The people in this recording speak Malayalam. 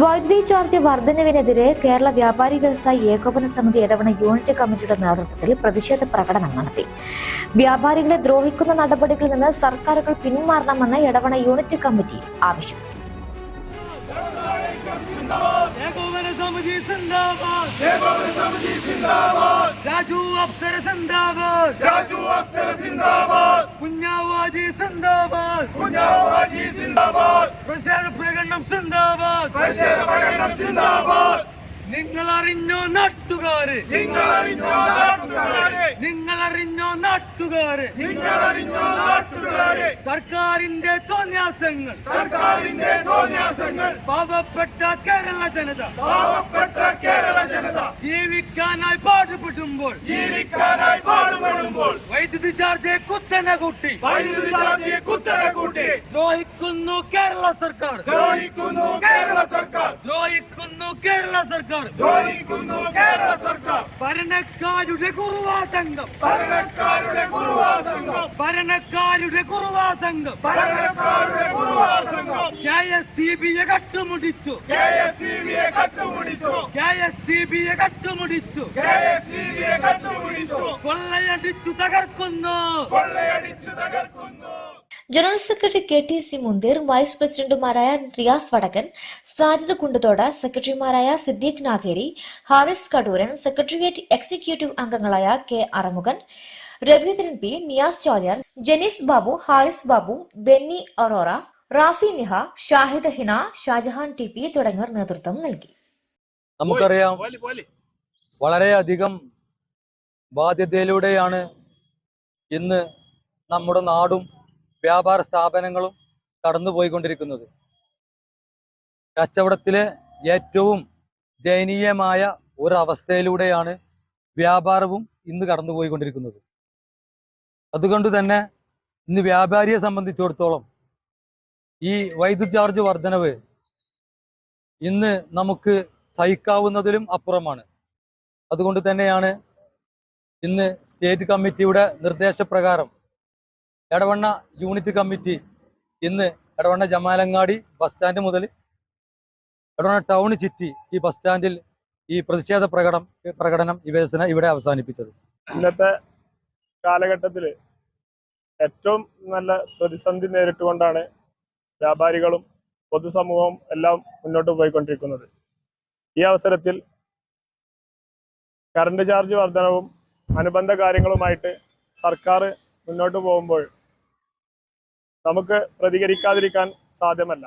വൈദ്യുതി ചാർജ് വർധനവിനെതിരെ കേരള വ്യാപാരി വ്യവസായി ഏകോപന സമിതി ഇടവണ യൂണിറ്റ് കമ്മിറ്റിയുടെ നേതൃത്വത്തിൽ പ്രതിഷേധ പ്രകടനം നടത്തി. വ്യാപാരികളെ ദ്രോഹിക്കുന്ന നടപടികളിൽ നിന്ന് സർക്കാരുകൾ പിന്മാറണമെന്ന് ഇടവണ യൂണിറ്റ് കമ്മിറ്റി ആവശ്യപ്പെട്ടു. രാജു അപ്സര കുഞ്ഞാവാജി സിന്ദാബാദ്. കുഞ്ഞാവാജി സിന്ദാബാദ്. പ്രതിഷേധ പ്രകടനം സിന്ദാബാദ്. പ്രതിഷേധ പ്രകടനം സിന്ദാബാദ്. നിങ്ങൾ അറിഞ്ഞോ നാട്ടുകാര്? നിങ്ങളറിഞ്ഞോ നാട്ടുകാര്? സർക്കാരിന്റെ തോന്യാസങ്ങൾ സർക്കാരിന്റെ തോന്യാസങ്ങൾ പാവപ്പെട്ട കേരള ജനത. പാവപ്പെട്ട കേരള ജനത. ജീവിക്കാനായി പാടുപെടുമ്പോൾ. ജീവിക്കാനായി പാടുപെടുമ്പോൾ. വൈദ്യുതി ചാർജ് കുത്തനെ കൂട്ടി. വൈദ്യുതി ചാർജ് കുത്തനെ കൂട്ടി. ദ്രോഹിക്കുന്നു കേരള സർക്കാർ. ദ്രോഹിക്കുന്നു കേരള സർക്കാർ. കേരള സർക്കാർ. ദ്രോഹിക്കുന്നു കേരള സർക്കാർ. ഭരണക്കാരുടെ കുറുവാ സംഘം. ഭരണക്കാരുടെ കുറുവാ സംഘം. ഭരണക്കാരുടെ കുറുവാ സംഘം. ഭരണക്കാരുടെ കുറുവാ സംഘം. കെ എസ് സി ബിയെ കട്ടുമുടിച്ചു. കെ എസ് സി ബിയെ കട്ടുമുടിച്ചു. കെ എസ് സി ബിയെ കട്ടുമുടിച്ചു. കെ എസ് സി ബിയെ കട്ടുമുടിച്ചു. കൊള്ളയടിച്ചു തകർക്കുന്നു. കൊള്ളയടിച്ചു തകർക്കുന്നു. General secretary K T C Munthir vice പ്രസിഡന്റുമാരായ റിയാസ് വടക്കൻ സാജിദ് കുണ്ടത്തോട് സെക്രട്ടറിമാരായ സിദ്ദീഖ് നാഗേരി ഹാരിസ് കടൂരൻ സെക്രട്ടേറിയറ്റ് എക്സിക്യൂട്ടീവ് അംഗങ്ങളായ K Arumughan Raveendran P Niyas Choliyar Janees Babu Haris Babu Benny Arora Rafi Niha Shahid Hina Shajahan T P തുടങ്ങിയവർ നേതൃത്വം നൽകി. നമുക്കറിയാം വളരെയധികം ബാധ്യതയിലൂടെയാണ് ഇന്ന് നമ്മുടെ നാടും വ്യാപാര സ്ഥാപനങ്ങളും കടന്നുപോയിക്കൊണ്ടിരിക്കുന്നത്. കച്ചവടത്തിലെ ഏറ്റവും ദയനീയമായ ഒരവസ്ഥയിലൂടെയാണ് വ്യാപാരവും ഇന്ന് കടന്നുപോയിക്കൊണ്ടിരിക്കുന്നത്. അതുകൊണ്ട് തന്നെ ഇന്ന് വ്യാപാരിയെ സംബന്ധിച്ചിടത്തോളം ഈ വൈദ്യുതി ചാർജ് വർധനവ് ഇന്ന് നമുക്ക് സഹിക്കാവുന്നതിലും അപ്പുറമാണ്. അതുകൊണ്ട് തന്നെയാണ് ഇന്ന് സ്റ്റേറ്റ് കമ്മിറ്റിയുടെ നിർദ്ദേശപ്രകാരം എടവണ്ണ യൂണിറ്റ് കമ്മിറ്റി ഇന്ന് എടവണ്ണ ജമാലങ്ങാടി ബസ് സ്റ്റാൻഡ് മുതൽ എടവണ്ണ ടൗൺ ചുറ്റി ഈ ബസ് സ്റ്റാൻഡിൽ ഈ പ്രതിഷേധ പ്രകടനം പ്രകടനം വിവേചന ഇവിടെ അവസാനിപ്പിച്ചത്. ഇന്നത്തെ കാലഘട്ടത്തിൽ ഏറ്റവും നല്ല പ്രതിസന്ധി നേരിട്ടുകൊണ്ടാണ് വ്യാപാരികളും പൊതുസമൂഹവും എല്ലാം മുന്നോട്ട് പോയിക്കൊണ്ടിരിക്കുന്നത്. ഈ അവസരത്തിൽ കറണ്ട് ചാർജ് വർധനവും അനുബന്ധ കാര്യങ്ങളുമായിട്ട് സർക്കാർ മുന്നോട്ട് പോകുമ്പോൾ നമുക്ക് പ്രതികരിക്കാതിരിക്കാൻ സാധ്യമല്ല.